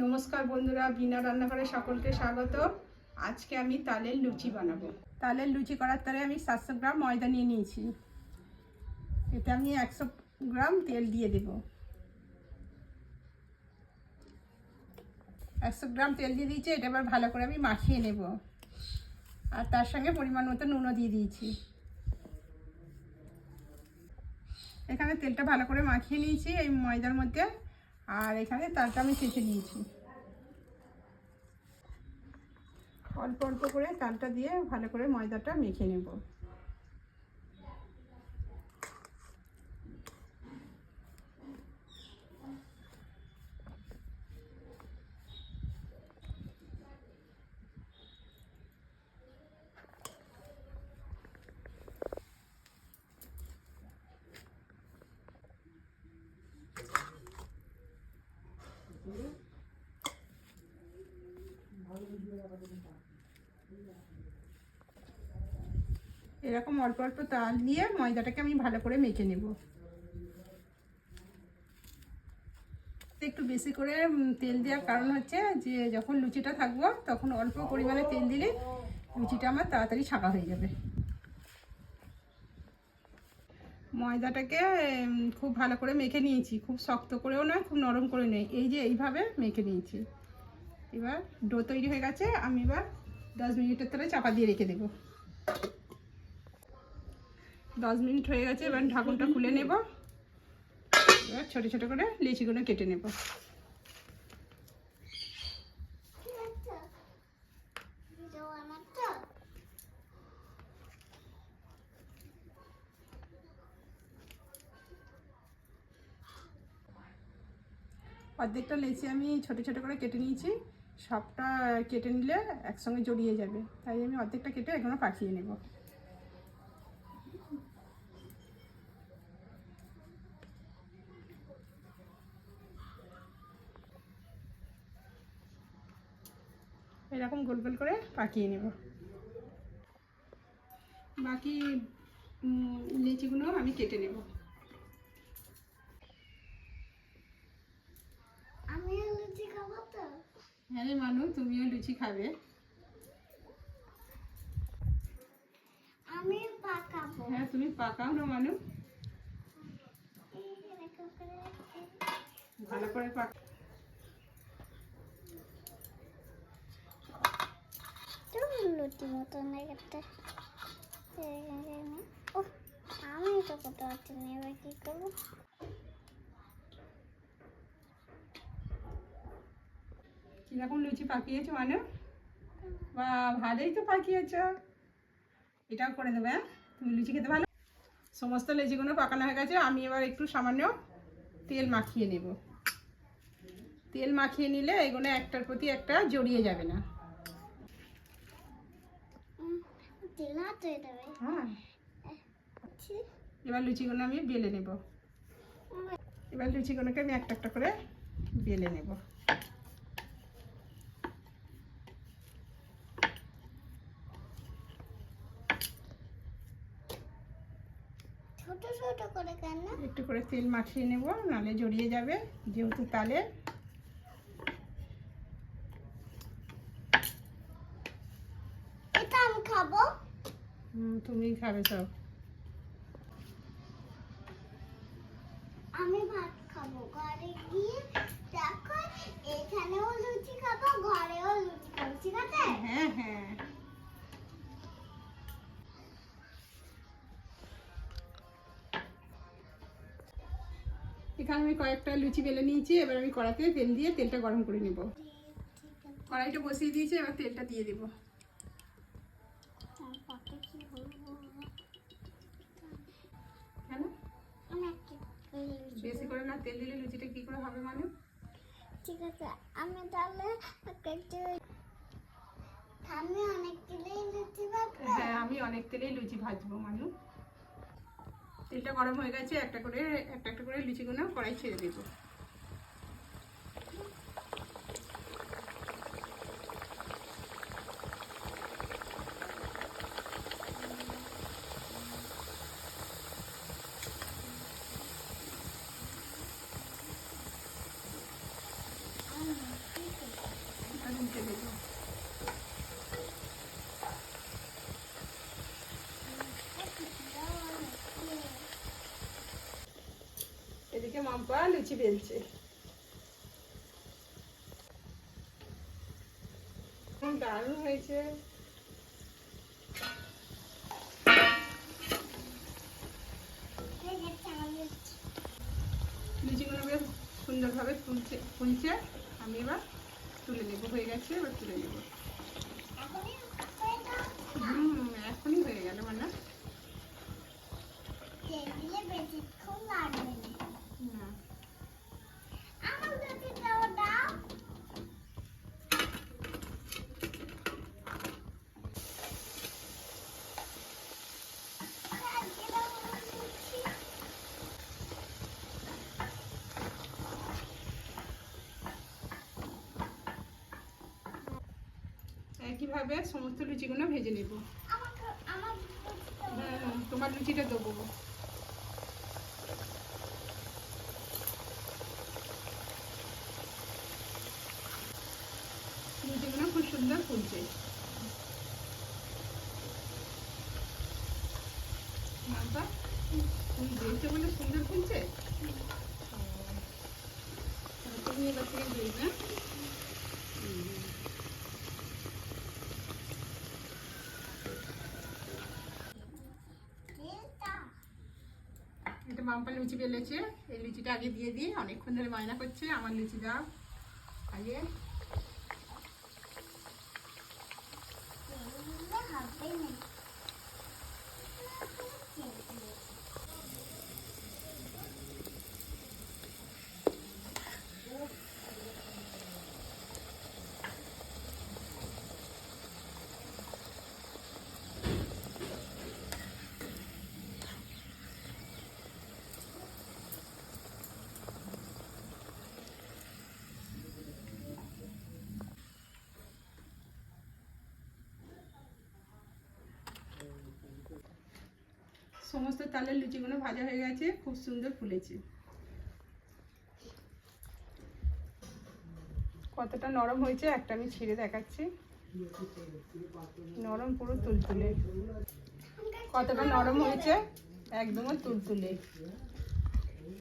নমস্কার বন্ধুরা, বিনা রান্নাঘরে সকলকে স্বাগত। আজকে আমি তালের লুচি বানাবো। তালের লুচি করার তারে আমি সাতশো গ্রাম ময়দা নিয়ে নিয়েছি। এতে আমি একশো গ্রাম তেল দিয়ে দেব। একশো গ্রাম তেল দিয়ে দিয়েছি, এটা এবার ভালো করে আমি মাখিয়ে নেব। আর তার সঙ্গে পরিমাণ মতো নুনও দিয়ে দিয়েছি। এখানে তেলটা ভালো করে মাখিয়ে নিয়েছি, এই ময়দার মধ্যে আর এখানে তারটা আমি কেটে নিয়েছি। অল্প অল্প করে তালটা দিয়ে ভালো করে ময়দাটা মেখে নেব। এরকম অল্প অল্প তাল দিয়ে ময়দাটাকে আমি ভালো করে মেখে নেব। একটু বেশি করে তেল দেওয়ার কারণ হচ্ছে যে যখন লুচিটা থাকব তখন অল্প পরিমাণে তেল দিলে লুচিটা আমার তাড়াতাড়ি ছাঁকা হয়ে যাবে। ময়দাটাকে খুব ভালো করে মেখে নিয়েছি। খুব শক্ত করেও নয়, খুব নরম করে নয়। এই যে এইভাবে মেখে নিয়েছি। এবার ডো তৈরি হয়ে গেছে, আমি এবার দশ মিনিটের তলে চাপা দিয়ে রেখে দেবো। দশ মিনিট হয়ে গেছে, এবার ঢাকনটা খুলে নেব। এবার ছোটো ছোটো করে লিচিগুলো কেটে নেব। অর্ধেকটা লেচি আমি ছোটো ছোটো করে কেটে নিয়েছি। সবটা কেটে নিলে একসঙ্গে জড়িয়ে যাবে। তাই আমি অর্ধেকটা কেটে এখনও পাঠিয়ে নেব। এরকম গোল গোল করে পাকিয়ে নেব। বাকি লিচিগুলো আমি কেটে নেব। হ্যাঁ রে মানু তুমিও লুচি খাবে। আমি পাকাবো হ্যাঁ তুমি পাকাও না মানু? ভালো করে পাক একটা ও আমি তো করতে পারছি না, এবার কি করব? কীরকম লুচি পাকিয়েছো, মানু? বা ভালোই তো পাকিয়েছ। এটাও করে দেবে হ্যাঁ? তুমি লুচি খেতে ভালো সমস্ত লেচিগুলো পাকানো হয়ে গেছে, আমি এবার একটু সামান্য তেল মাখিয়ে নেব। তেল মাখিয়ে নিলে এগুলো একটার প্রতি একটা জড়িয়ে যাবে না দিল হাত হয়ে। আচ্ছা, এবার লুচিগুলো আমি বেলে নেব। এবার লুচিগুলোকে আমি একটা একটা করে বেলে নেব। ছোট ছোট করে কেন? একটু করে তেল মাখিয়ে নেব নালে জড়িয়ে যাবে যেহেতু তালে এটা আমি খাব হুম, তুমি খাবে সব আমি ভাত খাব। ঘরে গিয়ে দেখো এখানেও লুচি খাব ঘরেও লুচি খাব ঠিক আছে? হ্যাঁ হ্যাঁ। এখানে আমি কয়েকটা লুচি বেলে নিয়েছি এবার আমি কড়াতে তেল দিয়ে তেলটা গরম করে নেব। কড়াইটা বসিয়ে দিয়েছি এবার তেলটা দিয়ে দেবো। কেন? একটা বেশি করে না তেল দিলে লুচিটা কি করে হবে মানে? ঠিক আছে আমি তাহলে আমি অনেক কিলোই লুচি ভাববো হ্যাঁ আমি অনেক তেলেই লুচি ভাজবো মানু। তেলটা গরম হয়ে গেছে একটা করে একটা একটা করে লুচিগুলো কড়াই ছেড়ে দেবো আমি উল্টে দেবো মাম্পা লুচি বেলছে দারুণ হয়েছে লুচিগুলো বেশ সুন্দরভাবে ফুলছে ফুলছে আমি এবার তুলে নেব হয়ে গেছে এবার তুলে নেব হুম এখনই হয়ে গেল মানে না একইভাবে সমস্ত লুচিগুলো ভেজে নেব? তোমার লুচিটা দেবো। লুচিগুলো খুব সুন্দর ফুলছে। তুমি দিয়েছ বলে সুন্দর ফুলছে? তুমি এবার থেকে দিই না এটা মাম্পা লুচি বেলেছে এই লুচিটা আগে দিয়ে দিই অনেকক্ষণ ধরে বায়না করছে আমার লুচি দাও। আগে। সমস্ত তালের লুচিগুলো ভাজা হয়ে গেছে, খুব সুন্দর ফুলেছে। কতটা নরম হয়েছে, একটা আমি ছিঁড়ে দেখাচ্ছি। নরম পুরো তুলতুলে। কতটা নরম হয়েছে, একদমই তুলতুলে।